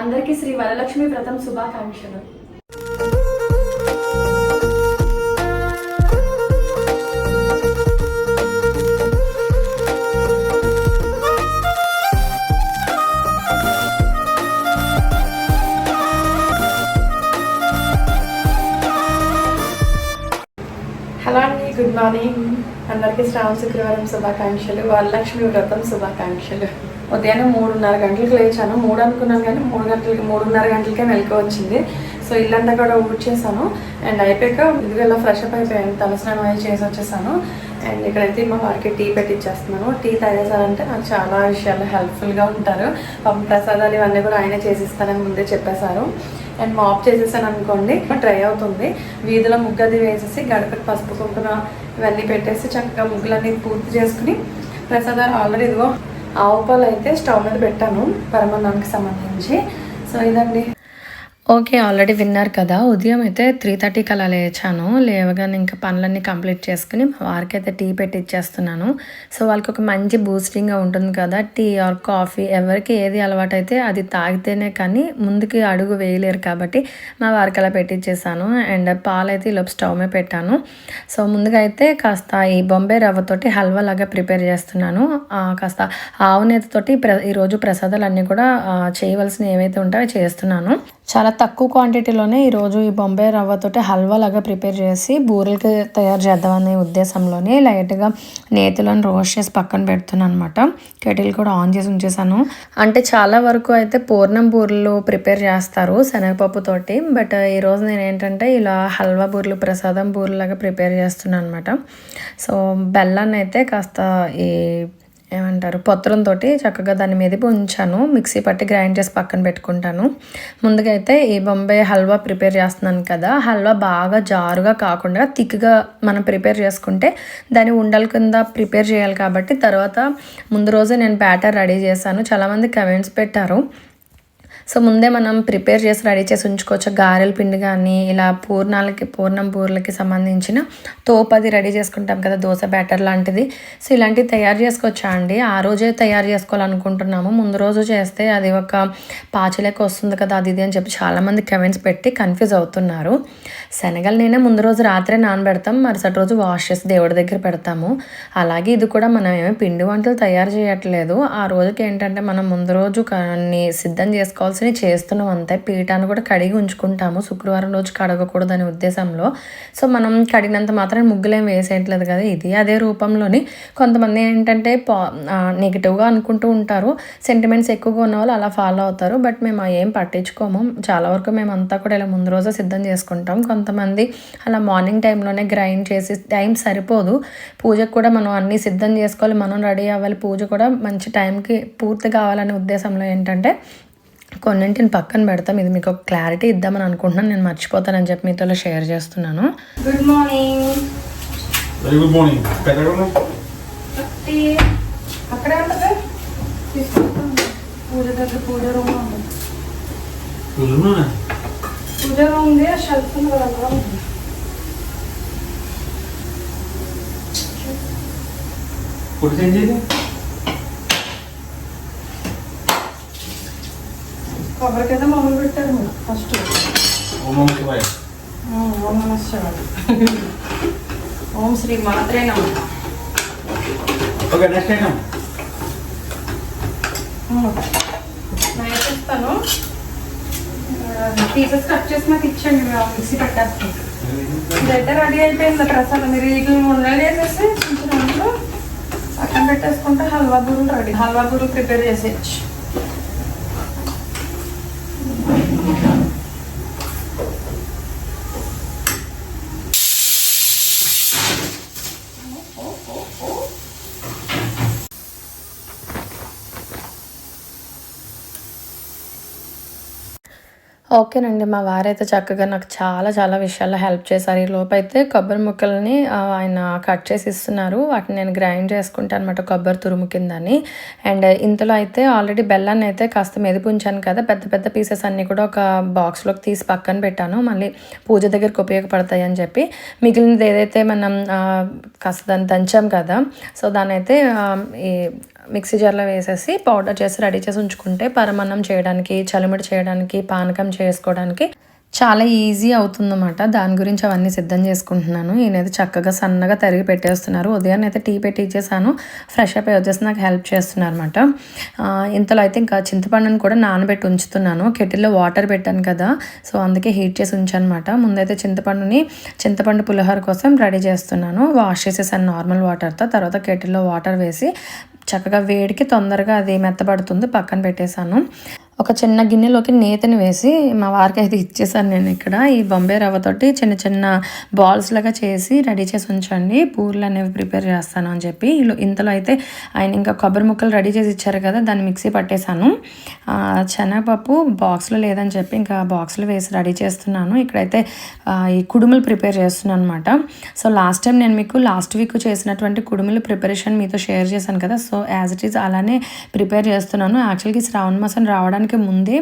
అందరికీ శ్రీ వరలక్ష్మి వ్రతం శుభాకాంక్షలు. హలో అండి గుడ్ మార్నింగ్. అందరికీ శ్రావణ శుక్రవారం శుభాకాంక్షలు వరలక్ష్మి వ్రతం శుభాకాంక్షలు. ఉదయాన్నే మూడున్నర గంటలకు లేచాను. మూడు అనుకున్నాను కానీ మూడు గంటలకి మూడున్నర గంటలకే మెలకు వచ్చింది. సో ఇల్లంతా కూడా ఊడ్చేసాను అండ్ అయిపోయాక ఇదిగల్లా ఫ్రెష్ అప్ అయిపోయాను. తలస్నానం అయి చేసి వచ్చేసాను. అండ్ ఇక్కడైతే మా వారికి టీ పెట్టిచ్చేస్తున్నాను. టీ తాగేసారంటే నాకు చాలా విషయాలు హెల్ప్ఫుల్గా ఉంటారు. పాపం ప్రసాదాలు ఇవన్నీ కూడా ఆయన చేసిస్తానని ముందే చెప్పేశారు. అండ్ మాప్ చేసేసాను అనుకోండి డ్రై అవుతుంది. వీధిలో ముగ్గది వేసేసి గడపకి పసుపు కుంకుమ ఇవన్నీ పెట్టేసి చక్కగా ముగ్గులన్నీ పూర్తి చేసుకుని ప్రసాదాలు ఆల్రెడీ ఇదిగో ఆవు పాలు అయితే స్టవ్ మీద పెట్టాను పరమాన్నానికి సంబంధించి. సో ఇదండి. ఓకే ఆల్రెడీ విన్నారు కదా. ఉదయం అయితే త్రీ థర్టీకి అలా లేచాను. లేవగానే ఇంకా పనులన్నీ కంప్లీట్ చేసుకుని మా వారికి అయితే టీ పెట్టి ఇచ్చేస్తున్నాను. సో వాళ్ళకి ఒక మంచి బూస్టింగ్గా ఉంటుంది కదా. టీ ఆర్ కాఫీ ఎవరికి ఏది అలవాటైతే అది తాగితేనే కానీ ముందుకి అడుగు వేయలేరు కాబట్టి మా వారికి అలా పెట్టించేసాను అండ్ పాలు అయితే ఈలోపు స్టవ్ మీద పెట్టాను. సో ముందుగా అయితే కాస్త ఈ బొంబే రవ్వతోటి హల్వా లాగా ప్రిపేర్ చేస్తున్నాను. కాస్త ఆవు నేతతోటి ప్ర ఈరోజు ప్రసాదాలు అన్నీ కూడా చేయవలసినవి ఏవైతే ఉంటాయో చేస్తున్నాను. చాలా తక్కువ క్వాంటిటీలోనే ఈరోజు ఈ బొంబాయి రవ్వతోటి హల్వా లాగా ప్రిపేర్ చేసి బూరెలకి తయారు చేద్దామనే ఉద్దేశంలోనే లైట్గా నేతులను రోస్ట్ చేసి పక్కన పెడుతున్నాను అనమాట కెటిల్ కూడా ఆన్ చేసి ఉంచేసాను అంటే చాలా వరకు అయితే పూర్ణం బూరెలు ప్రిపేర్ చేస్తారు శనగపప్పుతోటి బట్ ఈరోజు నేను ఏంటంటే ఇలా హల్వా బూరెలు ప్రసాదం బూరెలు లాగా ప్రిపేర్ చేస్తున్నాను అనమాట సో బెల్లాన్ని అయితే కాస్త ఈ ఏమంటారు పొత్రంతో చక్కగా దాని మీద ఉంచాను. మిక్సీ పట్టి గ్రైండ్ చేసి పక్కన పెట్టుకుంటాను. ముందుగా అయితే ఈ బొంబాయి హల్వా ప్రిపేర్ చేస్తున్నాను కదా హల్వా బాగా జారుగా కాకుండా థిక్గా మనం ప్రిపేర్ చేసుకుంటే దాన్ని ఉండల కింద ప్రిపేర్ చేయాలి కాబట్టి తర్వాత ముందు రోజే నేను బ్యాటర్ రెడీ చేశాను. చాలామంది కమెంట్స్ పెట్టారు. సో ముందే మనం ప్రిపేర్ చేసి రెడీ చేసి ఉంచుకోవచ్చు. గారెల పిండి కానీ ఇలా పూర్ణాలకి పూర్ణం పూర్లకి సంబంధించిన తోపది రెడీ చేసుకుంటాం కదా దోశ బ్యాటర్ లాంటిది. సో ఇలాంటివి తయారు చేసుకోవచ్చా అండి? ఆ రోజే తయారు చేసుకోవాలనుకుంటున్నాము. ముందు రోజు చేస్తే అది ఒక పాచలేక వస్తుంది కదా అది ఇది అని చెప్పి చాలామంది కమెంట్స్ పెట్టి కన్ఫ్యూజ్ అవుతున్నారు. శనగలు నేనే ముందు రోజు రాత్రే నానబెడతాం మరుసటి రోజు వాష్ చేసి దేవుడి దగ్గర పెడతాము. అలాగే ఇది కూడా మనం ఏమి పిండి వంటలు తయారు చేయట్లేదు. ఆ రోజుకి ఏంటంటే మనం ముందు రోజు కొన్ని సిద్ధం చేసుకోవాల్సినవి చేస్తున్నాం అంతే. పీఠాన్ని కూడా కడిగి ఉంచుకుంటాము. శుక్రవారం రోజు కడగకూడదు అనే ఉద్దేశంలో. సో మనం కడిగినంత మాత్రం ముగ్గులేం వేసేయట్లేదు కదా ఇది. అదే రూపంలోని కొంతమంది ఏంటంటే పా నెగిటివ్గా అనుకుంటూ ఉంటారు. సెంటిమెంట్స్ ఎక్కువగా ఉన్న వాళ్ళు అలా ఫాలో అవుతారు. బట్ మేము ఏం పట్టించుకోము. చాలా వరకు మేము అంతా కూడా ఇలా ముందు రోజు సిద్ధం చేసుకుంటాం. కొంతమంది అలా మార్నింగ్ టైంలోనే గ్రైండ్ చేసి టైం సరిపోదు. పూజకు కూడా మనం అన్నీ సిద్ధం చేసుకోవాలి. మనం రెడీ అవ్వాలి. పూజ కూడా మంచి టైంకి పూర్తి కావాలనే ఉద్దేశంలో ఏంటంటే కొన్నింటిని పక్కన పెడతాం. ఇది మీకు ఒక క్లారిటీ ఇద్దామని అనుకుంటున్నాను. నేను మర్చిపోతానని చెప్పి మీతో షేర్ చేస్తున్నాను. Good morning very good morning పెద్దగా అక్కడే ఉంటుంది పూజ దగ్గర పూజ రూమ్ పూజ రూమ్ ఉంది. షెల్ఫ్ ఉంది ఫుడ్ చేంజ్ చేసి కొబ్బరికైతే మొదలు పెట్టారు ఫస్ట్ ఓం శివాయ ఓం నమ శివాయ ఓం శ్రీ మాత్రే నమ. ఓకే నెక్స్ట్ ఐటమ్ నైట్ ఇస్తాను పీసెస్ కట్ చేసి నాకు ఇచ్చండి మేము మిక్సీ పెట్టేస్తాను ఇదైతే రెడీ అయిపోయింది ప్రసాదం మీరు వీటిని ఉండలు వేసేసి కొంచెం అందులో పక్కన పెట్టేసుకుంటే హల్వా బూరులు రెడీ హల్వా బూరులు ప్రిపేర్ చేసేయచ్చు. Thank. ఓకేనండి. మా వారైతే చక్కగా నాకు చాలా చాలా విషయాల్లో హెల్ప్ చేశారు. ఈ లోపైతే కొబ్బరి ముక్కల్ని ఆయన కట్ చేసి ఇస్తున్నారు. వాటిని నేను గ్రైండ్ చేసుకుంటాను అనమాట కొబ్బరి తురుము కిందని. అండ్ ఇంతలో అయితే ఆల్రెడీ బెల్లాన్ని అయితే కాస్త మెదిపుంచాను కదా పెద్ద పెద్ద పీసెస్ అన్నీ కూడా ఒక బాక్స్లోకి తీసి పక్కన పెట్టాను. మళ్ళీ పూజ దగ్గరికి ఉపయోగపడతాయి అని చెప్పి. మిగిలినది ఏదైతే మనం కాస్త దాన్ని దంచాం కదా సో దాన్ని అయితే ఈ మిక్సీ జార్లో వేసేసి పౌడర్ చేసి రెడీ చేసి ఉంచుకుంటే పరమన్నం చేయడానికి చలిమిడి చేయడానికి పానకం చేసుకోవడానికి చాలా ఈజీ అవుతుందన్నమాట. దాని గురించి అవన్నీ సిద్ధం చేసుకుంటున్నాను. ఈయనైతే చక్కగా సన్నగా తరిగి పెట్టేస్తున్నారు. ఉదయాన్నే అయితే టీ పెట్టి ఇచ్చేసాను. ఫ్రెష్ అప్ అయి వచ్చేసి నాకు హెల్ప్ చేస్తున్నారు అనమాట ఇంతలో అయితే ఇంకా చింతపండుని కూడా నానబెట్టి ఉంచుతున్నాను. కెటిల్లో వాటర్ పెట్టాను కదా సో అందుకే హీట్ చేసి ఉంచాను అనమాట ముందైతే చింతపండుని చింతపండు పులిహోర కోసం రెడీ చేస్తున్నాను. వాష్ చేసేసాను నార్మల్ వాటర్తో. తర్వాత కెటిల్లో వాటర్ వేసి చక్కగా వేడికి తొందరగా అది మెత్తబడుతుంది. పక్కన పెట్టేశాను. ఒక చిన్న గిన్నెలోకి నేతని వేసి మా వారికి అయితే ఇచ్చేసాను నేను ఇక్కడ. ఈ బొంబే రవ్వతోటి చిన్న చిన్న బాల్స్ లాగా చేసి రెడీ చేసి ఉంచండి. పూర్లు అనేవి ప్రిపేర్ చేస్తాను అని చెప్పి ఇంతలో అయితే ఆయన ఇంకా కొబ్బరి ముక్కలు రెడీ చేసి ఇచ్చారు కదా దాన్ని మిక్సీ పట్టేశాను. శనగపప్పు బాక్స్లో లేదని చెప్పి ఇంకా బాక్స్లో వేసి రెడీ చేస్తున్నాను. ఇక్కడైతే ఈ కుడుములు ప్రిపేర్ చేస్తున్నాను అనమాట సో లాస్ట్ టైం నేను మీకు లాస్ట్ వీక్ చేసినటువంటి కుడుములు ప్రిపరేషన్ మీతో షేర్ చేశాను కదా సో యాజ్ ఇట్ ఈస్ అలానే ప్రిపేర్ చేస్తున్నాను. యాక్చువల్గా శ్రావణ మాసం రావడానికి ముందే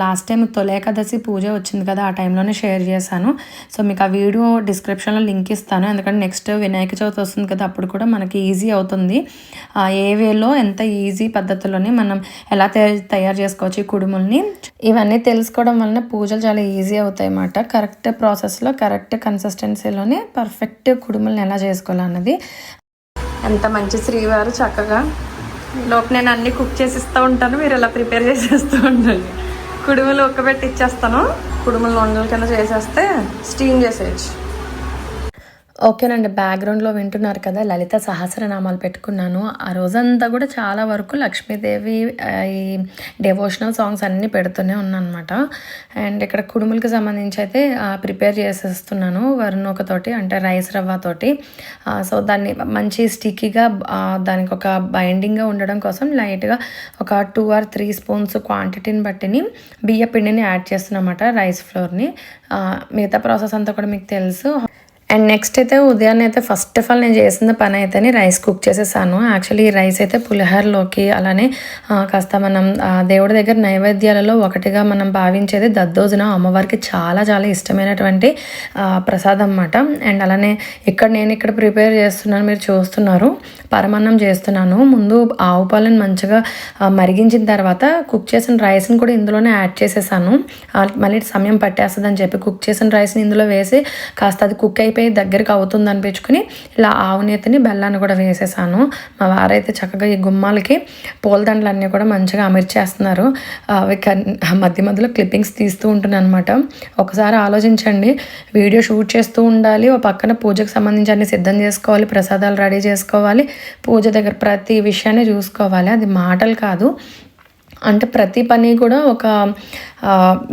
లాస్ట్ టైం తొలేకాదశి పూజ వచ్చింది కదా ఆ టైంలోనే షేర్ చేశాను. సో మీకు ఆ వీడియో డిస్క్రిప్షన్లో లింక్ ఇస్తాను. ఎందుకంటే నెక్స్ట్ వినాయక చవితి వస్తుంది కదా అప్పుడు కూడా మనకి ఈజీ అవుతుంది. ఏ వేలో ఎంత ఈజీ పద్ధతిలోనే మనం ఎలా తయారు తయారు చేసుకోవచ్చు ఈ కుడుముల్ని. ఇవన్నీ తెలుసుకోవడం వలన పూజలు చాలా ఈజీ అవుతాయి అన్నమాట కరెక్ట్ ప్రాసెస్లో కరెక్ట్ కన్సిస్టెన్సీలోనే పర్ఫెక్ట్ కుడుములను ఎలా చేసుకోవాలన్నది. ఎంత మంచి శ్రీవారు చక్కగా లోపు నేను అన్ని కుక్ చేసి ఇస్తూ ఉంటాను మీరు ఇలా ప్రిపేర్ చేసేస్తూ ఉండండి. కుడుములు ఉక్కబెట్టి ఇచ్చేస్తాను. కుడుములు వండల కింద చేసేస్తే స్టీమ్ చేసేయచ్చు. ఓకేనండి బ్యాక్గ్రౌండ్లో వింటున్నారు కదా లలిత సహస్రనామాలు పెట్టుకున్నాను. ఆ రోజంతా కూడా చాలా వరకు లక్ష్మీదేవి ఈ డెవోషనల్ సాంగ్స్ అన్నీ పెడుతూనే ఉన్నానమాట అనమాట అండ్ ఇక్కడ కుడుములకి సంబంధించి అయితే ప్రిపేర్ చేసేస్తున్నాను వరుణోకతోటి అంటే రైస్ రవ్వతోటి సో దాన్ని మంచి స్టిక్కీగా దానికి ఒక బైండింగ్గా ఉండడం కోసం లైట్గా ఒక టూ ఆర్ త్రీ స్పూన్స్ క్వాంటిటీని బట్టిని బియ్య పిండిని యాడ్ చేస్తున్నమాట రైస్ ఫ్లోర్ని మిగతా ప్రాసెస్ అంతా కూడా మీకు తెలుసు. అండ్ నెక్స్ట్ అయితే ఉదయాన్నే అయితే ఫస్ట్ ఆఫ్ ఆల్ నేను చేసిన పని అయితేనే రైస్ కుక్ చేసేసాను. యాక్చువల్లీ ఈ రైస్ అయితే పులిహోరలోకి అలానే కాస్త మనం దేవుడి దగ్గర నైవేద్యాలలో ఒకటిగా మనం భావించేది దద్దోజనం. అమ్మవారికి చాలా చాలా ఇష్టమైనటువంటి ప్రసాదం అన్నమాట. అండ్ అలానే ఇక్కడ నేను ఇక్కడ ప్రిపేర్ చేస్తున్నాను మీరు చూస్తున్నారు. పరమాన్నం చేస్తున్నాను. ముందు ఆవు పాలను మంచిగా మరిగించిన తర్వాత కుక్ చేసిన రైస్ని కూడా ఇందులోనే యాడ్ చేసేసాను. మళ్ళీ సమయం పట్టేస్తుందని చెప్పి కుక్ చేసిన రైస్ని ఇందులో వేసి కాస్త అది కుక్ అయిపోయి దగ్గరికి అవుతుంది అనిపించుకుని ఇలా ఆవు నేతిని బెల్లాన్ని కూడా వేసేసాను. మా వారైతే చక్కగా ఈ గుమ్మాలకి పూలదండలన్నీ కూడా మంచిగా అమర్చేస్తున్నారు. అవి కన్- మధ్య మధ్యలో క్లిప్పింగ్స్ తీస్తూ ఉంటున్నాను అనమాట ఒకసారి ఆలోచించండి. వీడియో షూట్ చేస్తూ ఉండాలి. ఓ పక్కన పూజకు సంబంధించి అన్ని సిద్ధం చేసుకోవాలి. ప్రసాదాలు రెడీ చేసుకోవాలి. పూజ దగ్గర ప్రతి విషయాన్ని చూసుకోవాలి. అది మాటలు కాదు. అంటే ప్రతి పని కూడా ఒక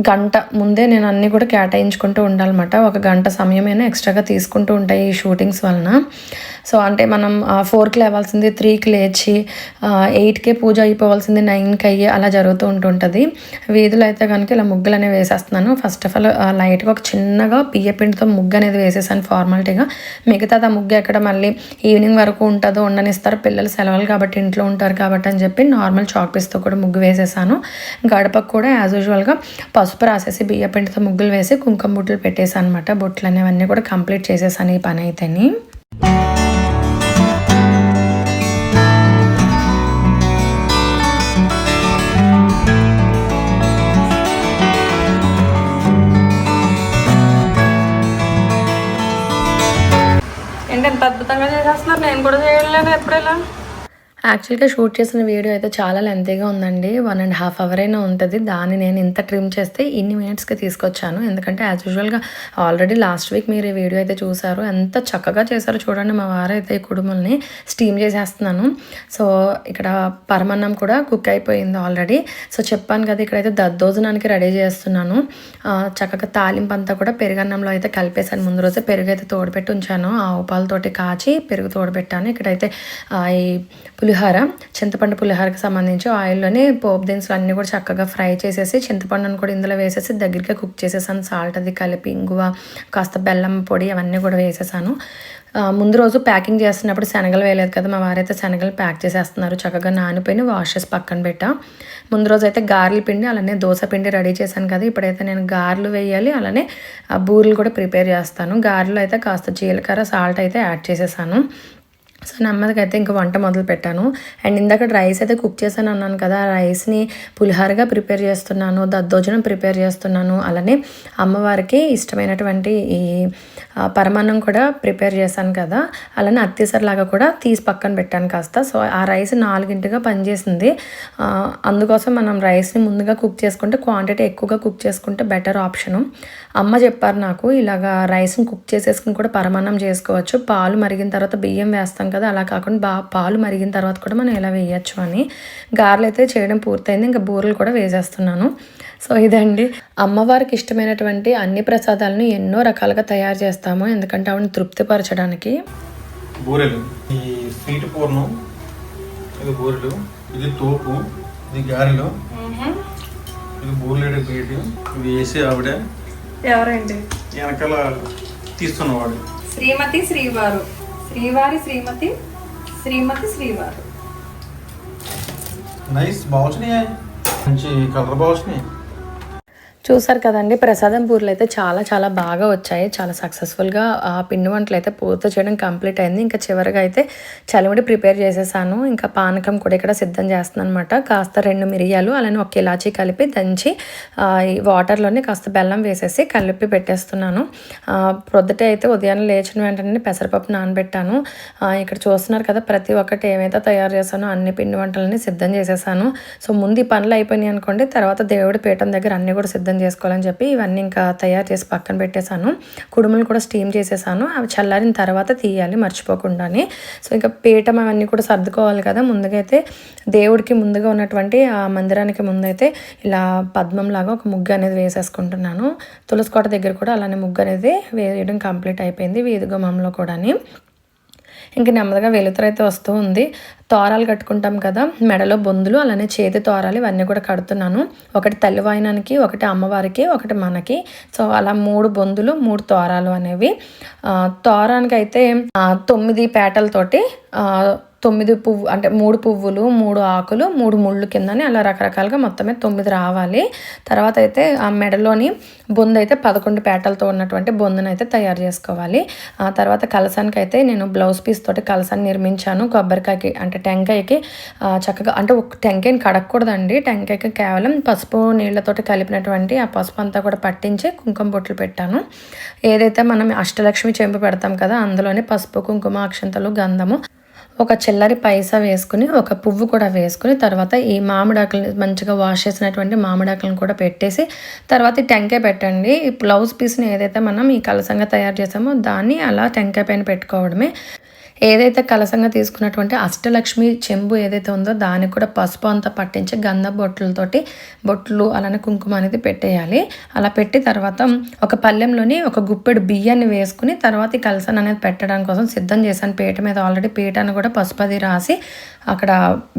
గంట ముందే నేను అన్నీ కూడా కేటాయించుకుంటూ ఉండాలన్నమాట. ఒక గంట సమయమైనా ఎక్స్ట్రాగా తీసుకుంటూ ఉంటాయి ఈ షూటింగ్స్ వలన. సో అంటే మనం ఫోర్కి లేవాల్సింది త్రీకి లేచి ఎయిట్కే పూజ అయిపోవాల్సింది నైన్కి అయ్యి అలా జరుగుతూ ఉంటుంటుంది. వీధులు అయితే కనుక ఇలా ముగ్గులు అనేవి వేసేస్తున్నాను. ఫస్ట్ ఆఫ్ ఆల్ లైట్గా ఒక చిన్నగా బియ్యపిండితో ముగ్గు అనేది వేసేసాను ఫార్మాలిటీగా. మిగతాది ఆ ముగ్గు ఎక్కడ మళ్ళీ ఈవినింగ్ వరకు ఉంటుందో ఉండనిస్తారు. పిల్లలు సెలవులు కాబట్టి ఇంట్లో ఉంటారు కాబట్టి అని చెప్పి నార్మల్ చాక్ పీస్తో కూడా ముగ్గు వేసేసాను. గడపకు కూడా యాజ్ యూజువల్గా పసుపు రాసేసి బియ్యపిండితో ముగ్గులు వేసి కుంకుమ బుట్టలు పెట్టేసాను అనమాట బుట్టలు అనేవన్నీ కూడా కంప్లీట్ చేసేసాను ఈ పని అయితేని ఏంటి ఎంత అద్భుతంగా చేసేస్తున్నారు? నేను కూడా చేయలేను ఎప్పుడైనా యాక్చువల్గా షూట్ చేసిన వీడియో అయితే చాలా లెంతీగా ఉందండి. వన్ అండ్ హాఫ్ అవర్ అయినా ఉంటుంది. దాన్ని నేను ఇంత ట్రిమ్ చేస్తే ఇన్ని మినిట్స్కి తీసుకొచ్చాను. ఎందుకంటే యాజ్ యూజువల్గా ఆల్రెడీ లాస్ట్ వీక్ మీరు ఈ వీడియో అయితే చూసారు. ఎంత చక్కగా చేశారో చూడండి. మా వారైతే ఈ కుడుముల్ని స్టీమ్ చేసేస్తున్నాను. సో ఇక్కడ పరమన్నం కూడా కుక్ అయిపోయింది ఆల్రెడీ సో చెప్పాను కదా ఇక్కడైతే దద్దోజనానికి రెడీ చేస్తున్నాను. చక్కగా తాలింపు అంతా కూడా పెరుగన్నంలో అయితే కలిపేశాను. ముందు రోజే పెరుగు అయితే తోడుపెట్టి ఉంచాను. ఆవు పాలతోటి కాచి పెరుగు తోడుపెట్టాను. ఇక్కడైతే ఈ పులిహోర చింతపండు పులిహోరకి సంబంధించి ఆయిల్లోనే పోపు దినుసులు అన్నీ కూడా చక్కగా ఫ్రై చేసేసి చింతపండును కూడా ఇందులో వేసేసి దగ్గరికి కుక్ చేసేసాను. సాల్ట్ అది కలిపి ఇంగువ కాస్త బెల్లం పొడి అవన్నీ కూడా వేసేసాను. ముందు రోజు ప్యాకింగ్ చేస్తున్నప్పుడు శనగలు వేయలేదు కదా మా వారైతే శనగలు ప్యాక్ చేసేస్తున్నారు. చక్కగా నానిపోయిన వాష్ చేసి పక్కన పెట్టా. ముందు రోజు అయితే గారెల పిండి అలానే దోశ పిండి రెడీ చేశాను కదా ఇప్పుడైతే నేను గారెలు వేయాలి అలానే ఆ, బూరెలు కూడా ప్రిపేర్ చేస్తాను. గారెలు అయితే కాస్త జీలకర్ర సాల్ట్ అయితే యాడ్ చేసేసాను. సో నెమ్మదిగా అయితే ఇంకా వంట మొదలు పెట్టాను అండ్ ఇందాక రైస్ అయితే కుక్ చేశాను అన్నాను కదా ఆ రైస్ని పులిహారగా ప్రిపేర్ చేస్తున్నాను దద్దోజనం ప్రిపేర్ చేస్తున్నాను. అలానే అమ్మవారికి ఇష్టమైనటువంటి ఈ పరమాన్నం కూడా ప్రిపేర్ చేశాను కదా అలానే అత్తేసరిలాగా కూడా తీసి పక్కన పెట్టాను కాస్త. సో ఆ రైస్ నాలుగింటిగా పనిచేసింది. అందుకోసం మనం రైస్ని ముందుగా కుక్ చేసుకుంటే క్వాంటిటీ ఎక్కువగా కుక్ చేసుకుంటే బెటర్ ఆప్షను. అమ్మ చెప్పారు నాకు ఇలాగా రైస్ని కుక్ చేసేసుకుని కూడా పరమాన్నం చేసుకోవచ్చు. పాలు మరిగిన తర్వాత బియ్యం వేస్తాం కదా అలా కాకుండా బా పాలు మరిగిన తర్వాత కూడా మనం ఇలా వేయచ్చు అని. గారెలు అయితే చేయడం పూర్తయింది ఇంకా బూరెలు కూడా వేసేస్తున్నాను. సో ఇదండి. అమ్మవారికి ఇష్టమైనటువంటి అన్ని ప్రసాదాలను ఎన్నో రకాలుగా తయారు చేస్తాము ఎందుకంటే ఆవిడని తృప్తిపరచడానికి. బూరెలు. ఈ స్వీట్ పూర్ణం ఇది బూరెలు ఇది తోపు ఇది గారెలు ఇది బూరెలు ప్లేట్ ఇవి వేసి ఆవిడ ఎవరండి? వెనకాల తీస్తున్నవాడు శ్రీమతి శ్రీవారు. శ్రీవారి శ్రీమతి శ్రీమతి శ్రీవారు. నైస్ బాగున్నాయి మంచి కలర్ బాగున్నాయి చూసారు కదండి ప్రసాదం పూర్లు అయితే చాలా చాలా బాగా వచ్చాయి. చాలా సక్సెస్ఫుల్గా ఆ పిండి వంటలు అయితే పూర్తి చేయడం కంప్లీట్ అయింది. ఇంకా చివరిగా అయితే చలివిడి ప్రిపేర్ చేసేసాను. ఇంకా పానకం కూడా ఇక్కడ సిద్ధం చేస్తున్నాను అనమాట కాస్త రెండు మిరియాలు అలానే ఒక ఇలాచీ కలిపి దంచి ఈ వాటర్లోనే కాస్త బెల్లం వేసేసి కలిపి పెట్టేస్తున్నాను. ప్రొద్దుట ప్రొద్దుటే అయితే ఉదయాన్నే లేచిన వెంటనే పెసరపప్పు నానబెట్టాను. ఇక్కడ చూస్తున్నారు కదా ప్రతి ఒక్కటి ఏమైతే తయారు చేశానో అన్ని పిండి వంటలని సిద్ధం చేసేసాను. సో ముందు ఈ పనులు అయిపోయినాయి అనుకోండి తర్వాత దేవుడి పీఠం దగ్గర అన్నీ కూడా సిద్ధం చేసుకోవాలని చెప్పి ఇవన్నీ ఇంకా తయారు చేసి పక్కన పెట్టేశాను. కుడుములు కూడా స్టీమ్ చేసేసాను అవి చల్లారిన తర్వాత తీయాలి మర్చిపోకుండానే. సో ఇంకా పీఠం అవన్నీ కూడా సర్దుకోవాలి కదా. ముందుగైతే అయితే దేవుడికి ముందుగా ఉన్నటువంటి ఆ మందిరానికి ముందైతే ఇలా పద్మం లాగా ఒక ముగ్గు అనేది వేసేసుకుంటున్నాను. తులసి కోట దగ్గర కూడా అలానే ముగ్గు అనేది వేయడం కంప్లీట్ అయిపోయింది. వీధి గుమ్మంలో కూడాని. ఇంక నెమ్మదిగా వెలుతురు అయితే వస్తూ ఉంది. తోరాలు కట్టుకుంటాం కదా మెడలో బొందులు అలానే చేతి తోరాలు ఇవన్నీ కూడా కడుతున్నాను. ఒకటి తల్లి వాయినానికి ఒకటి అమ్మవారికి ఒకటి మనకి. సో అలా మూడు బొందులు మూడు తోరాలు అనేవి. తోరానికైతే తోరానికి అయితే తొమ్మిది పేటలతోటి తొమ్మిది పువ్వు అంటే మూడు పువ్వులు మూడు ఆకులు మూడు ముళ్ళు కిందని అలా రకరకాలుగా మొత్తమే తొమ్మిది రావాలి. తర్వాత అయితే ఆ మెడలోని బొంద అయితే పదకొండు పేటలతో ఉన్నటువంటి బొందను అయితే తయారు చేసుకోవాలి. ఆ తర్వాత కలసానికి అయితే నేను బ్లౌజ్ పీస్ తోటి కలసాన్ని నిర్మించాను. కొబ్బరికాయకి అంటే టెంకాయకి చక్కగా అంటే ఒక టెంకాయని కడగకూడదండి టెంకాయకి కేవలం పసుపు నీళ్ళతోటి కలిపినటువంటి ఆ పసుపు అంతా కూడా పట్టించి కుంకుమ బొట్లు పెట్టాను. ఏదైతే మనం అష్టలక్ష్మి చెంపు పెడతాం కదా అందులోనే పసుపు కుంకుమ అక్షంతలు గంధము ఒక చిల్లరి పైసా వేసుకుని ఒక పువ్వు కూడా వేసుకుని తర్వాత ఈ మామిడాకులని మంచిగా వాష్ చేసినటువంటి మామిడాకులను కూడా పెట్టేసి తర్వాత ఈ టెంకాయ పెట్టండి. ఈ బ్లౌజ్ పీస్ని ఏదైతే మనం ఈ కలసంగా తయారు చేసామో దాన్ని అలా టెంకాయ పైన పెట్టుకోవడమే. ఏదైతే కలసంగా తీసుకున్నటువంటి అష్టలక్ష్మి చెంబు ఏదైతే ఉందో దానికి కూడా పసుపు అంతా పట్టించి గంధ బొట్లతోటి బొట్లు అలానే కుంకుమ అనేది పెట్టేయాలి. అలా పెట్టి తర్వాత ఒక పళ్ళెంలోని ఒక గుప్పెడు బియ్యాన్ని వేసుకుని తర్వాత ఈ కలసన్ అనేది పెట్టడం కోసం సిద్ధం చేశాను. పీట మీద ఆల్రెడీ పీటను కూడా పసుపు అది రాసి అక్కడ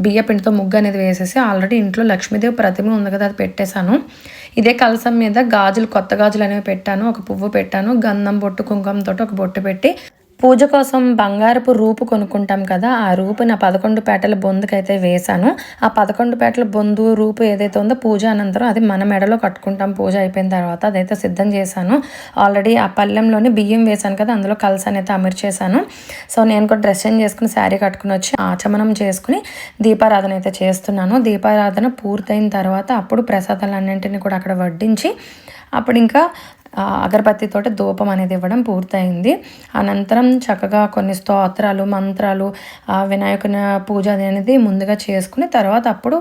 బియ్య పిండితో ముగ్గు అనేది వేసేసి ఆల్రెడీ ఇంట్లో లక్ష్మీదేవి ప్రతిమ ఉంది కదా అది పెట్టేశాను. ఇదే కలసం మీద గాజులు కొత్త గాజులు అనేవి పెట్టాను. ఒక పువ్వు పెట్టాను. గంధం బొట్టు కుంకుమతో ఒక బొట్టు పెట్టి పూజ కోసం బంగారపు రూపు కొనుక్కుంటాం కదా ఆ రూపు నా పదకొండు పేటల బొందుకైతే వేశాను. ఆ పదకొండు పేటల బొందు రూపు ఏదైతే ఉందో పూజ అనంతరం అది మన మెడలో కట్టుకుంటాం. పూజ అయిపోయిన తర్వాత అదైతే సిద్ధం చేశాను. ఆల్రెడీ ఆ పళ్ళెంలోని బియ్యం వేశాను కదా అందులో కలసాన్ని అయితే అమర్చేశాను సో నేను కూడా డ్రెస్ చేంజ్ చేసుకుని శారీ కట్టుకుని వచ్చి ఆచమనం చేసుకుని దీపారాధన అయితే చేస్తున్నాను. దీపారాధన పూర్తయిన తర్వాత అప్పుడు ప్రసాదాలన్నింటినీ కూడా అక్కడ వడ్డించి అప్పుడు ఇంకా అగరబత్తితోటి ధూపం అనేది ఇవ్వడం పూర్తయింది. అనంతరం చక్కగా కొన్ని స్తోత్రాలు మంత్రాలు వినాయకుని పూజ అనేది ముందుగా చేసుకుని తర్వాత అప్పుడు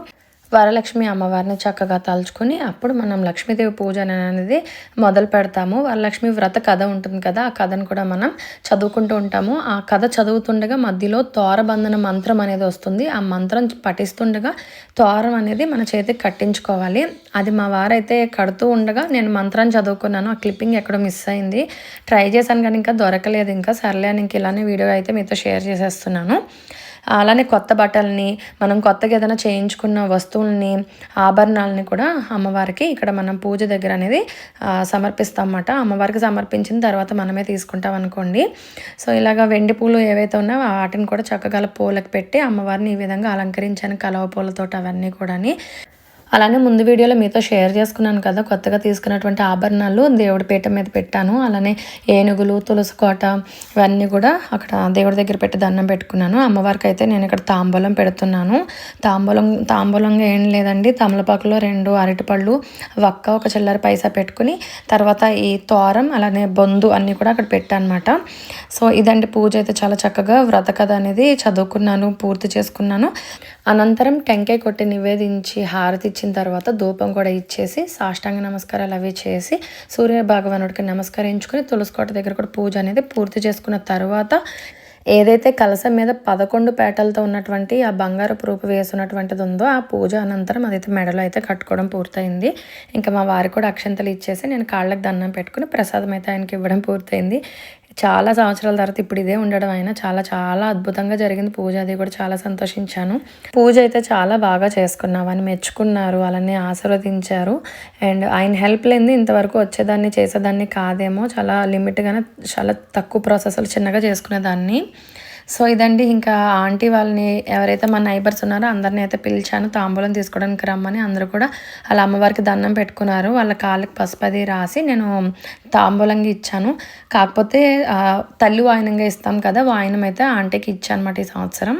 వరలక్ష్మి అమ్మవారిని చక్కగా తలుచుకుని అప్పుడు మనం లక్ష్మీదేవి పూజ అనేది మొదలు పెడతాము. వరలక్ష్మి వ్రత కథ ఉంటుంది కదా ఆ కథను కూడా మనం చదువుకుంటూ ఉంటాము. ఆ కథ చదువుతుండగా మధ్యలో తోరబంధన మంత్రం అనేది వస్తుంది. ఆ మంత్రం పఠిస్తుండగా తోరం అనేది మన చేతికి కట్టించుకోవాలి. అది మా వారైతే కడుతూ ఉండగా నేను మంత్రాన్ని చదువుకున్నాను. ఆ క్లిప్పింగ్ ఎక్కడో మిస్ అయింది. ట్రై చేశాను కానీ ఇంకా దొరకలేదు. ఇంకా సర్లే అని ఇంక ఇలానే వీడియో అయితే మీతో షేర్ చేసేస్తున్నాను. అలానే కొత్త బట్టల్ని మనం కొత్తగా ఏదైనా చేయించుకున్న వస్తువుల్ని ఆభరణాలని కూడా అమ్మవారికి ఇక్కడ మనం పూజ దగ్గర అనేది సమర్పిస్తాం అన్నమాట అమ్మవారికి సమర్పించిన తర్వాత మనమే తీసుకుంటాం అనుకోండి. సో ఇలాగ వెండి పూలు ఏవైతే ఉన్నాయో వాటిని కూడా చక్కగా పూలకు పెట్టి అమ్మవారిని ఈ విధంగా అలంకరించాను. కలవ పూలతోటి అవన్నీ కూడాని. అలానే ముందు వీడియోలో మీతో షేర్ చేసుకున్నాను కదా కొత్తగా తీసుకున్నటువంటి ఆభరణాలు దేవుడి పీట మీద పెట్టాను. అలానే ఏనుగులు తులసి కోట ఇవన్నీ కూడా అక్కడ దేవుడి దగ్గర పెట్టి దండం పెట్టుకున్నాను. అమ్మవారికి అయితే నేను ఇక్కడ తాంబూలం పెడుతున్నాను. తాంబూలం తాంబూలంగా ఏం లేదండి. తమలపాకులో రెండు అరటిపళ్ళు వక్క ఒక చిల్లర పైసా పెట్టుకుని తర్వాత ఈ తోరం అలానే బొందు అన్నీ కూడా అక్కడ పెట్టానమాట. అనమాట సో ఇదండి పూజ అయితే చాలా చక్కగా వ్రత కథ అనేది చదువుకున్నాను పూర్తి చేసుకున్నాను. అనంతరం టెంకాయ కొట్టి నివేదించి హారతి ఇచ్చిన తర్వాత ధూపం కూడా ఇచ్చేసి సాష్టాంగ నమస్కారాలు అవి చేసి సూర్య భగవానుడికి నమస్కరించుకుని తులసికోట దగ్గర కూడా పూజ అనేది పూర్తి చేసుకున్న తర్వాత ఏదైతే కలసం మీద పదకొండు పేటలతో ఉన్నటువంటి ఆ బంగారపు రూపు వేసున్నటువంటిది ఉందో ఆ పూజ అనంతరం అదైతే మెడలో అయితే కట్టుకోవడం పూర్తయింది. ఇంకా మా వారికి కూడా అక్షంతలు ఇచ్చేసి నేను కాళ్ళకి దండం పెట్టుకుని ప్రసాదం అయితే ఆయనకి ఇవ్వడం పూర్తయింది. చాలా సంవత్సరాల తర్వాత ఇప్పుడు ఇదే ఉండడం అయినా చాలా చాలా అద్భుతంగా జరిగింది. పూజ అది కూడా చాలా సంతోషించాను. పూజ అయితే చాలా బాగా చేసుకున్నావు. అని మెచ్చుకున్నారు. అలానే ఆశీర్వదించారు. అండ్ ఆయన హెల్ప్ లేని ఇంతవరకు వచ్చేదాన్ని చేసేదాన్ని కాదేమో. చాలా లిమిట్గానే చాలా తక్కువ ప్రాసెస్లు చిన్నగా చేసుకునేదాన్ని. సో ఇదండి ఇంకా ఆంటీ వాళ్ళని ఎవరైతే మా నైబర్స్ ఉన్నారో అందరిని అయితే పిలిచాను తాంబూలం తీసుకోవడానికి రమ్మని అందరూ కూడా అలా అమ్మవారికి దండం పెట్టుకున్నారు. వాళ్ళ కాళ్ళకి పసుపది రాసి నేను తాంబూలంగా ఇచ్చాను. కాకపోతే తల్లి వాయనంగా ఇస్తాం కదా వాయనం అయితే ఆంటీకి ఇచ్చాను అనమాట ఈ సంవత్సరం.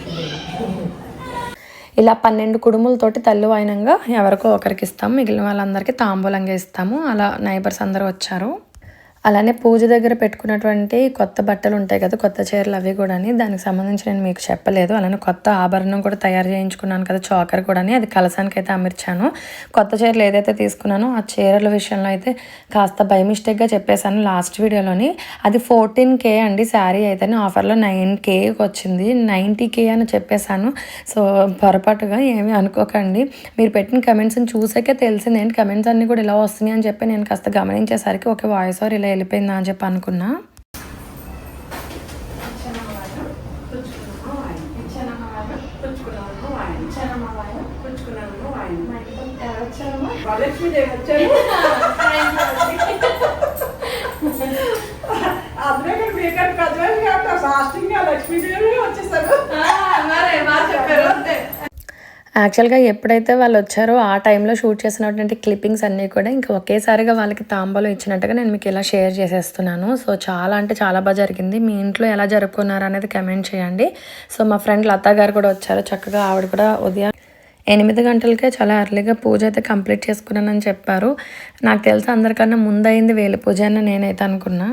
ఇలా పన్నెండు కుడుములతోటి తల్లి వాయినంగా ఎవరికో ఒకరికి ఇస్తాము మిగిలిన వాళ్ళందరికీ తాంబూలంగా ఇస్తాము. అలా నైబర్స్ అందరూ వచ్చారు. అలానే పూజ దగ్గర పెట్టుకున్నటువంటి కొత్త బట్టలు ఉంటాయి కదా కొత్త చీరలు అవి కూడా దానికి సంబంధించి నేను మీకు చెప్పలేదు. అలానే కొత్త ఆభరణం కూడా తయారు చేయించుకున్నాను కదా చోకర్ కూడా అది కలసానికి అయితే అమర్చాను. కొత్త చీరలు ఏదైతే తీసుకున్నానో ఆ చీరల విషయంలో అయితే కాస్త బై మిస్టేక్గా చెప్పేశాను లాస్ట్ వీడియోలోని. అది ఫోర్టీన్ కే అండి శారీ అయితే ఆఫర్లో నైన్ కేకి వచ్చింది నైంటీ కే అని చెప్పేశాను. సో పొరపాటుగా ఏమీ అనుకోకండి. మీరు పెట్టిన కమెంట్స్ని చూసాకే తెలిసింది. ఏంటి కమెంట్స్ అన్నీ కూడా ఇలా వస్తున్నాయి అని చెప్పి నేను కాస్త గమనించేసరికి ఒక వాయిస్ ఓవర్ ఇలా వెళ్ళిపోయిందా అని చెప్పి అనుకున్నా. లక్ష్మీదేవి వచ్చారు మరే ఇక్కడ చెప్పారు అంతే కాబట్టి సాస్టింగ్ లక్ష్మీదేవి వచ్చేసారు యాక్చువల్గా ఎప్పుడైతే వాళ్ళు వచ్చారో ఆ టైంలో షూట్ చేసినటువంటి క్లిప్పింగ్స్ అన్నీ కూడా ఇంకా ఒకేసారిగా వాళ్ళకి తాంబూలం ఇచ్చినట్టుగా నేను మీకు ఇలా షేర్ చేసేస్తున్నాను. సో చాలా అంటే చాలా బాగా జరిగింది. మీ ఇంట్లో ఎలా జరుపుకున్నారు అనేది కమెంట్ చేయండి. సో మా ఫ్రెండ్ లతా గారు కూడా వచ్చారు. చక్కగా ఆవిడ కూడా ఉదయం ఎనిమిది గంటలకే చాలా ఎర్లీగా పూజ అయితే కంప్లీట్ చేసుకున్నానని చెప్పారు. నాకు తెలిసి అందరికన్నా ముందయింది వేలి పూజ అని నేనైతే అనుకున్నా.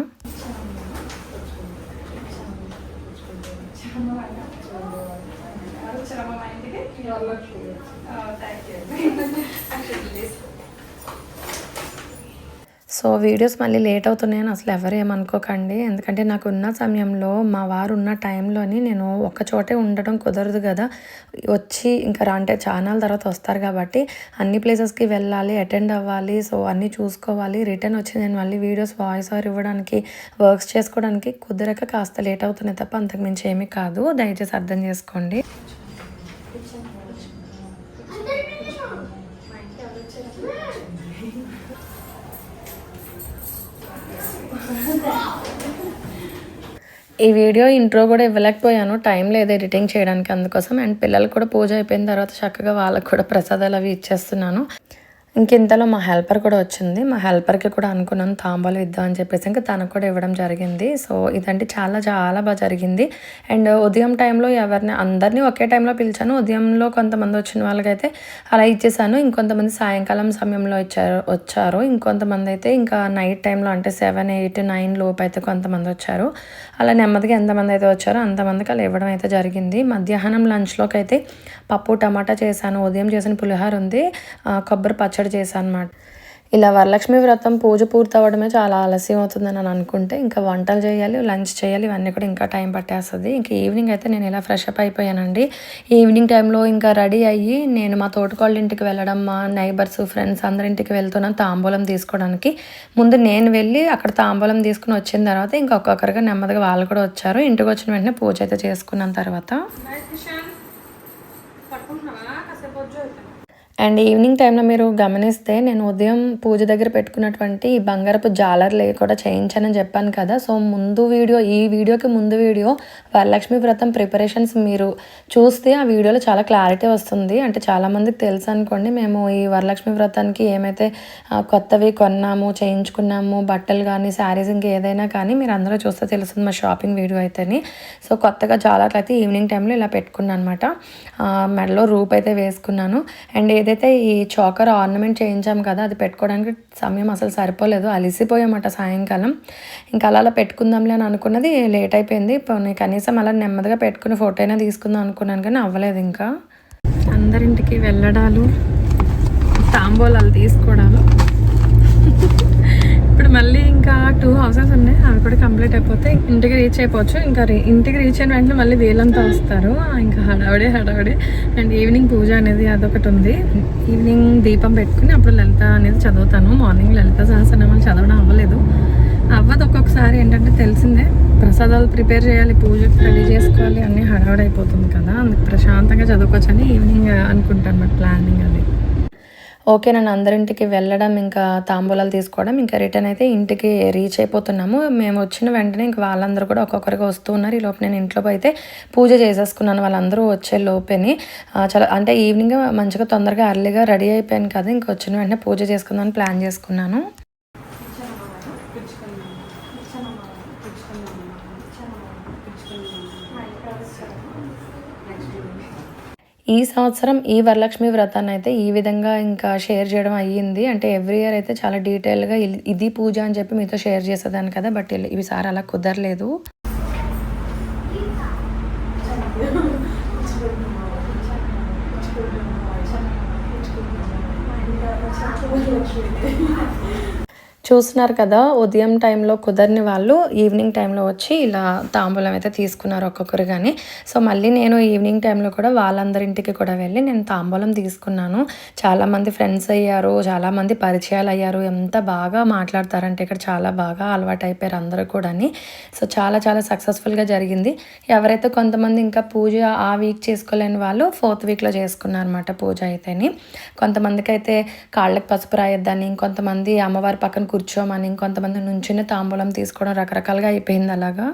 సో వీడియోస్ మళ్ళీ లేట్ అవుతున్నాయని అసలు ఎవరు ఏమనుకోకండి. ఎందుకంటే నాకు ఉన్న సమయంలో మా వారు ఉన్న టైంలోని నేను ఒక చోటే ఉండడం కుదరదు కదా. వచ్చి ఇంకా రా- అంటే ఛానల్ తర్వాత వస్తారు కాబట్టి అన్ని ప్లేసెస్కి వెళ్ళాలి అటెండ్ అవ్వాలి సో అన్నీ చూసుకోవాలి. రిటర్న్ వచ్చి నేను మళ్ళీ వీడియోస్ వాయిస్ ఓవర్ ఇవ్వడానికి వర్క్స్ చేసుకోవడానికి కుదరక కాస్త లేట్ అవుతున్నాయి తప్ప అంతకుమించి ఏమీ కాదు. దయచేసి అర్థం చేసుకోండి. ఈ వీడియో ఇంట్రో కూడా ఇవ్వలేకపోయాను. టైం లేదు ఎడిటింగ్ చేయడానికి అందుకోసం. అండ్ పిల్లలు కూడా పూజ అయిపోయిన తర్వాత చక్కగా వాళ్ళకు కూడా ప్రసాదాలు అవి ఇచ్చేస్తున్నాను. ఇంకింతలో మా హెల్పర్ కూడా వచ్చింది. మా హెల్పర్కి కూడా అనుకున్నాను తాంబాలు ఇద్దాం అని చెప్పేసి ఇంకా తనకు కూడా ఇవ్వడం జరిగింది. సో ఇదంటే చాలా చాలా బాగా జరిగింది. అండ్ ఉదయం టైంలో ఎవరిని అందరినీ ఒకే టైంలో పిలిచాను. ఉదయంలో కొంతమంది వచ్చిన వాళ్ళకైతే అలా ఇచ్చేసాను. ఇంకొంతమంది సాయంకాలం సమయంలో ఇచ్చారు వచ్చారు. ఇంకొంతమంది అయితే ఇంకా నైట్ టైంలో అంటే సెవెన్ ఎయిట్ నైన్ లోపు అయితే కొంతమంది వచ్చారు. అలా నెమ్మదిగా ఎంతమంది అయితే వచ్చారో అంతమందికి అలా ఇవ్వడం అయితే జరిగింది. మధ్యాహ్నం లంచ్లోకి అయితే పప్పు టమాటా చేశాను ఉదయం చేసిన పులిహోర ఉంది కొబ్బరి పచ్చడి చేశాను అనమాట ఇలా వరలక్ష్మి వ్రతం పూజ పూర్తవడమే చాలా ఆలస్యం అవుతుందని అని అనుకుంటే ఇంకా వంటలు చేయాలి లంచ్ చేయాలి ఇవన్నీ కూడా ఇంకా టైం పట్టేస్తుంది. ఇంకా ఈవినింగ్ అయితే నేను ఇలా ఫ్రెష్ అప్ అయిపోయానండి. ఈవినింగ్ టైంలో ఇంకా రెడీ అయ్యి నేను మా తోటకోళ్ళ ఇంటికి వెళ్ళడం మా నైబర్స్ ఫ్రెండ్స్ అందరింటికి వెళ్తున్నాను తాంబూలం తీసుకోవడానికి. ముందు నేను వెళ్ళి అక్కడ తాంబూలం తీసుకుని వచ్చిన తర్వాత ఇంకా ఒక్కొక్కరిగా నెమ్మదిగా వాళ్ళు కూడా వచ్చారు. ఇంటికి వచ్చిన వెంటనే పూజ అయితే చేసుకున్న తర్వాత. అండ్ ఈవినింగ్ టైంలో మీరు గమనిస్తే నేను ఉదయం పూజ దగ్గర పెట్టుకున్నటువంటి బంగారపు జాలర్లు కూడా చేయించానని చెప్పాను కదా. సో ముందు వీడియో ఈ వీడియోకి ముందు వీడియో వరలక్ష్మి వ్రతం ప్రిపరేషన్స్ మీరు చూస్తే ఆ వీడియోలో చాలా క్లారిటీ వస్తుంది. అంటే చాలామందికి తెలుసు అనుకోండి మేము ఈ వరలక్ష్మి వ్రతానికి ఏమైతే కొత్తవి కొన్నాము చేయించుకున్నాము బట్టలు కానీ శారీస్ ఇంకా ఏదైనా కానీ మీరు అందరూ చూస్తే తెలుస్తుంది మా షాపింగ్ వీడియో అయితేని. సో కొత్తగా జాలర్లు అయితే ఈవినింగ్ టైంలో ఇలా పెట్టుకున్నాను అనమాట మెడలో రూప్ అయితే వేసుకున్నాను. అండ్ ఏదైతే ఈ చోకర్ ఆర్నమెంట్ చేయించాం కదా అది పెట్టుకోవడానికి సమయం అసలు సరిపోలేదు. అలిసిపోయామట సాయంకాలం. ఇంకా అలా అలా పెట్టుకుందాంలే అని అనుకున్నది లేట్ అయిపోయింది. కనీసం అలా నెమ్మదిగా పెట్టుకుని ఫోటో అయినా తీసుకుందాం అనుకున్నాను కానీ అవ్వలేదు ఇంకా. అందరింటికి వెళ్ళడాలు తాంబూలాలు తీసుకోవడాలు ఇప్పుడు మళ్ళీ ఇంకా టూ హౌసెస్ ఉన్నాయి. అవి కూడా కంప్లీట్ అయిపోతే ఇంటికి రీచ్ అయిపోవచ్చు. ఇంకా ఇంటికి రీచ్ అయిన వెంటనే మళ్ళీ వీళ్ళంతా వస్తారు. ఇంకా హడావిడే హడావిడే. అండ్ ఈవినింగ్ పూజ అనేది అదొకటి ఉంది. ఈవినింగ్ దీపం పెట్టుకుని అప్పుడు లలిత అనేది చదువుతాను. మార్నింగ్ లలిత సహస్రనామాలు చదవడం అవ్వలేదు. అవ్వదు ఒక్కొక్కసారి ఏంటంటే తెలిసిందే. ప్రసాదాలు ప్రిపేర్ చేయాలి పూజకి రెడీ చేసుకోవాలి అన్నీ హడావిడి అయిపోతుంది కదా. అందుకు ప్రశాంతంగా చదువుకోవచ్చని ఈవినింగ్ అనుకుంటాను. బట్ ప్లానింగ్ అది. ఓకే నన్ను అందరింటికి వెళ్ళడం ఇంకా తాంబూలాలు తీసుకోవడం ఇంకా రిటర్న్ అయితే ఇంటికి రీచ్ అయిపోతున్నాము. మేము వచ్చిన వెంటనే ఇంకా వాళ్ళందరూ కూడా ఒక్కొక్కరికి వస్తూ ఉన్నారు. ఈ నేను ఇంట్లో అయితే పూజ చేసేసుకున్నాను. వాళ్ళందరూ వచ్చే లోపేని చాలా అంటే ఈవినింగ్ మంచిగా తొందరగా అర్లీగా రెడీ అయిపోయాను కదా ఇంకా వచ్చిన వెంటనే పూజ చేసుకుందామని ప్లాన్ చేసుకున్నాను. ఈ సంవత్సరం ఈ వరలక్ష్మి వ్రతాన్ని అయితే ఈ విధంగా ఇంకా షేర్ చేయడం అయ్యింది. అంటే ఎవ్రీ ఇయర్ అయితే చాలా డీటెయిల్గా ఇది పూజ అని చెప్పి మీతో షేర్ చేసేదాన్ని కదా బట్ ఇల్- ఈసారి అలా కుదరలేదు. చూస్తున్నారు కదా ఉదయం టైంలో కుదరని వాళ్ళు ఈవినింగ్ టైంలో వచ్చి ఇలా తాంబూలం అయితే తీసుకున్నారు ఒక్కొక్కరు కానీ సో మళ్ళీ నేను ఈవినింగ్ టైంలో కూడా వాళ్ళందరింటికి కూడా వెళ్ళి నేను తాంబూలం తీసుకున్నాను. చాలామంది ఫ్రెండ్స్ అయ్యారు చాలామంది పరిచయాలు అయ్యారు. ఎంత బాగా మాట్లాడతారంటే ఇక్కడ చాలా బాగా అలవాటు అయిపోయారు అందరూ కూడాని. సో చాలా చాలా సక్సెస్ఫుల్గా జరిగింది. ఎవరైతే కొంతమంది ఇంకా పూజ ఆ వీక్ చేసుకోలేని వాళ్ళు ఫోర్త్ వీక్లో చేసుకున్నారన్నమాట పూజ అయితేని. కొంతమందికి అయితే కాళ్ళకి పసుపు రాయొద్దని ఇంకొంతమంది అమ్మవారి పక్కన కూర్చోమని ఇంకొంతమంది నుంచుని తాంబూలం తీసుకోవడం రకరకాలుగా అయిపోయింది అలాగా.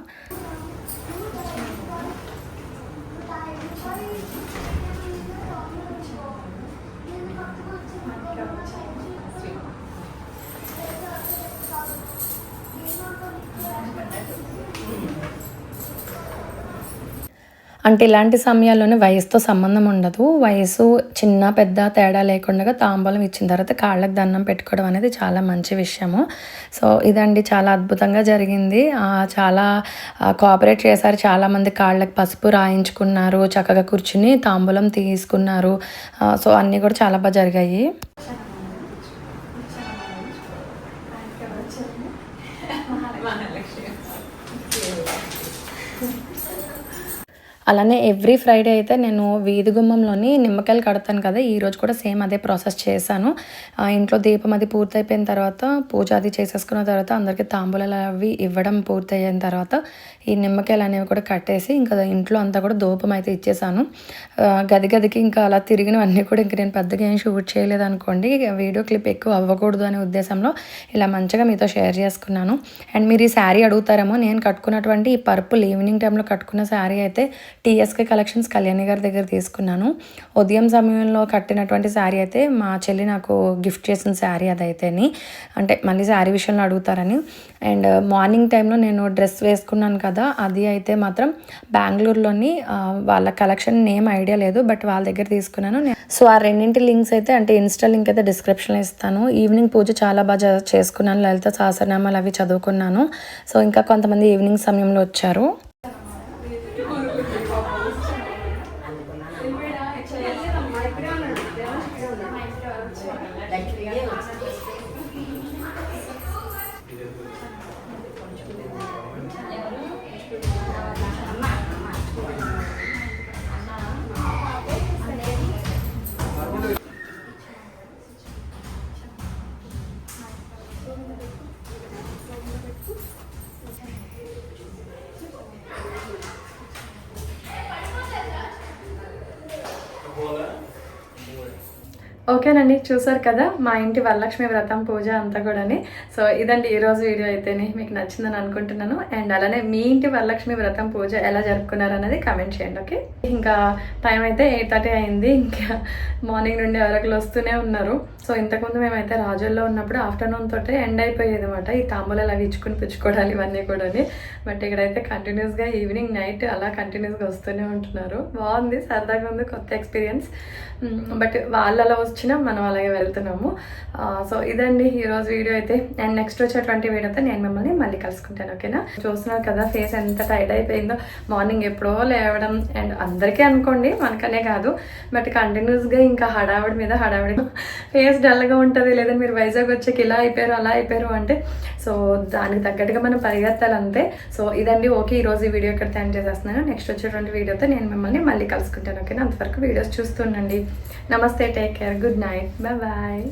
అంటే ఇలాంటి సమయాల్లోనే వయసుతో సంబంధం ఉండదు. వయసు చిన్న పెద్ద తేడా లేకుండా తాంబూలం ఇచ్చిన తర్వాత కాళ్ళకు దండం పెట్టుకోవడం అనేది చాలా మంచి విషయము. సో ఇదండి చాలా అద్భుతంగా జరిగింది. చాలా కోఆపరేట్ చేశారు. చాలామంది కాళ్ళకి పసుపు రాయించుకున్నారు. చక్కగా కూర్చుని తాంబూలం తీసుకున్నారు. సో అన్నీ కూడా చాలా బాగా జరిగాయి. అలానే ఎవ్రీ ఫ్రైడే అయితే నేను వీధి గుమ్మంలోని నిమ్మకాయలు కడతాను కదా ఈరోజు కూడా సేమ్ అదే ప్రాసెస్ చేశాను. ఇంట్లో దీపం అది పూర్తయిపోయిన తర్వాత పూజ అది చేసేసుకున్న తర్వాత అందరికీ తాంబూలాలు అవి ఇవ్వడం పూర్తయిన తర్వాత ఈ నిమ్మకాయలు అనేవి కూడా కట్టేసి ఇంకా ఇంట్లో అంతా కూడా దూపం అయితే ఇచ్చేసాను. గది గదికి ఇంకా అలా తిరిగినవన్నీ కూడా ఇంక నేను పెద్దగా ఏం షూట్ చేయలేదు అనుకోండి వీడియో క్లిప్ ఎక్కువ అవ్వకూడదు అనే ఉద్దేశంలో ఇలా మంచిగా మీతో షేర్ చేసుకున్నాను. అండ్ మీరు ఈ శారీ అడుగుతారేమో నేను కట్టుకున్నటువంటి ఈ పర్పుల్ ఈవినింగ్ టైంలో కట్టుకున్న శారీ అయితే టీఎస్కే కలెక్షన్స్ కళ్యాణి గారి దగ్గర తీసుకున్నాను. ఉదయం సమయంలో కట్టినటువంటి శారీ అయితే మా చెల్లి నాకు గిఫ్ట్ చేసిన శారీ అదైతేని అంటే మళ్ళీ శారీ విషయంలో అడుగుతారని. అండ్ మార్నింగ్ టైంలో నేను డ్రెస్ వేసుకున్నాను కదా అది అయితే మాత్రం బెంగళూరులోని వాళ్ళ కలెక్షన్ నేమ్ ఐడియా లేదు బట్ వాళ్ళ దగ్గర తీసుకున్నాను. సో ఆ రెండింటి లింక్స్ అయితే అంటే ఇన్స్టా లింక్ అయితే డిస్క్రిప్షన్లో ఇస్తాను. ఈవినింగ్ పూజ చాలా బాగా చేసుకున్నాను. లలిత సహస్రనామాలు అవి చదువుకున్నాను. సో ఇంకా కొంతమంది ఈవినింగ్ సమయంలో వచ్చారు. ఓకేనండి చూసారు కదా మా ఇంటి వరలక్ష్మి వ్రతం పూజ అంతా కూడాని. సో ఇదండి ఈరోజు వీడియో అయితేనే మీకు నచ్చిందని అనుకుంటున్నాను. అండ్ అలానే మీ ఇంటి వరలక్ష్మి వ్రతం పూజ ఎలా జరుపుకున్నారు అనేది కామెంట్ చేయండి ఓకే? ఇంకా టైం అయితే ఎయిట్ థర్టీ అయింది. ఇంకా మార్నింగ్ నుండి ఎవరొకరు వస్తూనే ఉన్నారు. సో ఇంతకుముందు మేమైతే రాజుల్లో ఉన్నప్పుడు ఆఫ్టర్నూన్ తోటే ఎండ్ అయిపోయేది అనమాట ఈ తాంబూలాలు అవి ఇచ్చుకుని పుచ్చుకోవడాలు ఇవన్నీ కూడా బట్ ఇక్కడైతే కంటిన్యూస్గా ఈవినింగ్ నైట్ అలా కంటిన్యూస్గా వస్తూనే ఉంటున్నారు. బాగుంది సరదాగా ఉంది కొత్త ఎక్స్పీరియన్స్. బట్ వాళ్ళు అలా వచ్చినా మనం అలాగే వెళ్తున్నాము. సో ఇదండి ఈరోజు వీడియో అయితే. అండ్ నెక్స్ట్ వచ్చేటువంటి వీడియోతో నేను మిమ్మల్ని మళ్ళీ కలుసుకుంటాను ఓకేనా? చూస్తున్నారు కదా ఫేస్ ఎంత టైట్ అయిపోయిందో. మార్నింగ్ ఎప్పుడో లేవడం. అండ్ అందరికీ అనుకోండి మనకనే కాదు. బట్ కంటిన్యూస్గా ఇంకా హడావిడి మీద హడావిడి ఫేస్ డల్గా ఉంటుంది లేదా మీరు వైజాగ్ వచ్చాక ఇలా అయిపోయారు అలా అయిపోయారు అంటే సో దానికి తగ్గట్టుగా మనం పరిగెత్తాలి అంతే. సో ఇదండి ఓకే ఈరోజు ఈ వీడియో ఇక్కడ తయారు చేసేస్తున్నాను. నెక్స్ట్ వచ్చేటువంటి వీడియోతో నేను మిమ్మల్ని మళ్ళీ కలుసుకుంటాను ఓకేనా అంతవరకు వీడియోస్ చూస్తుండండి నమస్తే take care good night bye bye.